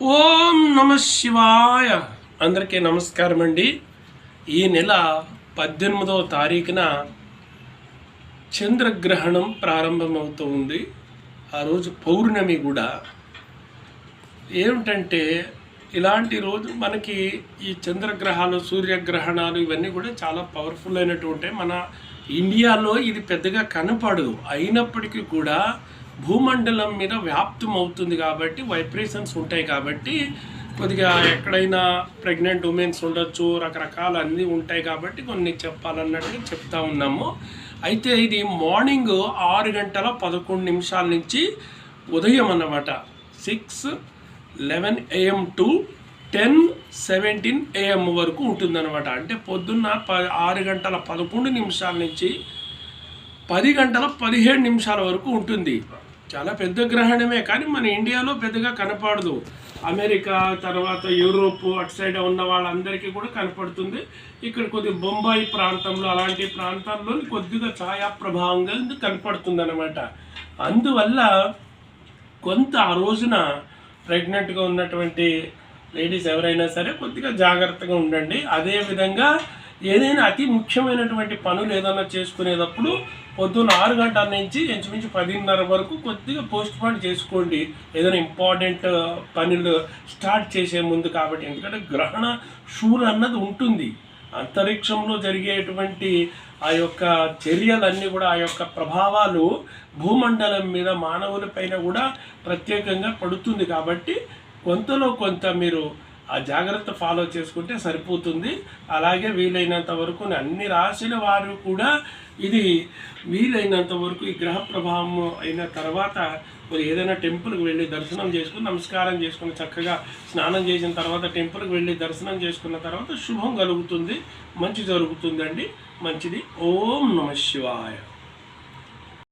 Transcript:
ఓం నమ శివాయ. అందరికీ నమస్కారం అండి. ఈ నెల పద్దెనిమిదవ తారీఖున చంద్రగ్రహణం ప్రారంభమవుతూ ఉంది. ఆ రోజు పౌర్ణమి కూడా. ఏమిటంటే ఇలాంటి రోజు మనకి ఈ చంద్రగ్రహాలు సూర్యగ్రహణాలు ఇవన్నీ కూడా చాలా పవర్ఫుల్ అయినటువంటి మన ఇండియాలో ఇది పెద్దగా కనపడదు అయినప్పటికీ కూడా భూమండలం మీద వ్యాప్తం అవుతుంది కాబట్టి వైబ్రేషన్స్ ఉంటాయి కాబట్టి కొద్దిగా ఎక్కడైనా ప్రెగ్నెంట్ ఉమెన్స్ ఉండొచ్చు రకరకాల అన్నీ ఉంటాయి కాబట్టి కొన్ని చెప్పాలన్నట్టుగా చెప్తా ఉన్నాము. అయితే ఇది మార్నింగ్ ఆరు గంటల పదకొండు నిమిషాల నుంచి ఉదయం అన్నమాట. Six eleven AM to ten seventeen AM వరకు ఉంటుందన్నమాట. అంటే పొద్దున్న ప ఆరు గంటల పదకొండు నిమిషాల నుంచి పది గంటల పదిహేడు నిమిషాల వరకు ఉంటుంది. చాలా పెద్ద గ్రహణమే కానీ మన ఇండియాలో పెద్దగా కనపడదు. అమెరికా తర్వాత యూరోప్ అటు సైడ్ ఉన్న వాళ్ళందరికీ కూడా కనపడుతుంది. ఇక్కడ కొద్ది బొంబాయి ప్రాంతంలో అలాంటి ప్రాంతాల్లో కొద్దిగా ఛాయా ప్రభావంగా కనపడుతుంది అనమాట అందువల్ల కొంత ఆ రోజున ప్రెగ్నెంట్గా ఉన్నటువంటి లేడీస్ ఎవరైనా సరే కొద్దిగా జాగ్రత్తగా ఉండండి. అదేవిధంగా ఏదైనా అతి ముఖ్యమైనటువంటి పనులు ఏదైనా చేసుకునేటప్పుడు పొద్దున్న ఆరు గంటల నుంచి ఇంచుమించు పదిన్నర వరకు కొద్దిగా పోస్ట్ పోన్ చేసుకోండి. ఏదైనా ఇంపార్టెంట్ పనులు స్టార్ట్ చేసే ముందు కాబట్టి. ఎందుకంటే గ్రహణ షూర్ అన్నది ఉంటుంది. అంతరిక్షంలో జరిగేటువంటి ఆ యొక్క చర్యలన్నీ కూడా ఆ యొక్క ప్రభావాలు భూమండలం మీద మానవులపైన కూడా ప్రత్యేకంగా పడుతుంది కాబట్టి కొంతలో కొంత మీరు ఆ జాగ్రత్త ఫాలో చేసుకుంటే సరిపోతుంది. అలాగే వీలైనంత వరకు అన్ని రాశుల వారు కూడా ఇది వీలైనంత వరకు ఈ గ్రహ ప్రభావం అయిన తర్వాత మరి ఏదైనా టెంపుల్కి వెళ్ళి దర్శనం చేసుకుని నమస్కారం చేసుకుని చక్కగా స్నానం చేసిన తర్వాత టెంపుల్కి వెళ్ళి దర్శనం చేసుకున్న తర్వాత శుభం కలుగుతుంది. మంచి జరుగుతుందండి. మంచిది. ఓం నమ శివాయ.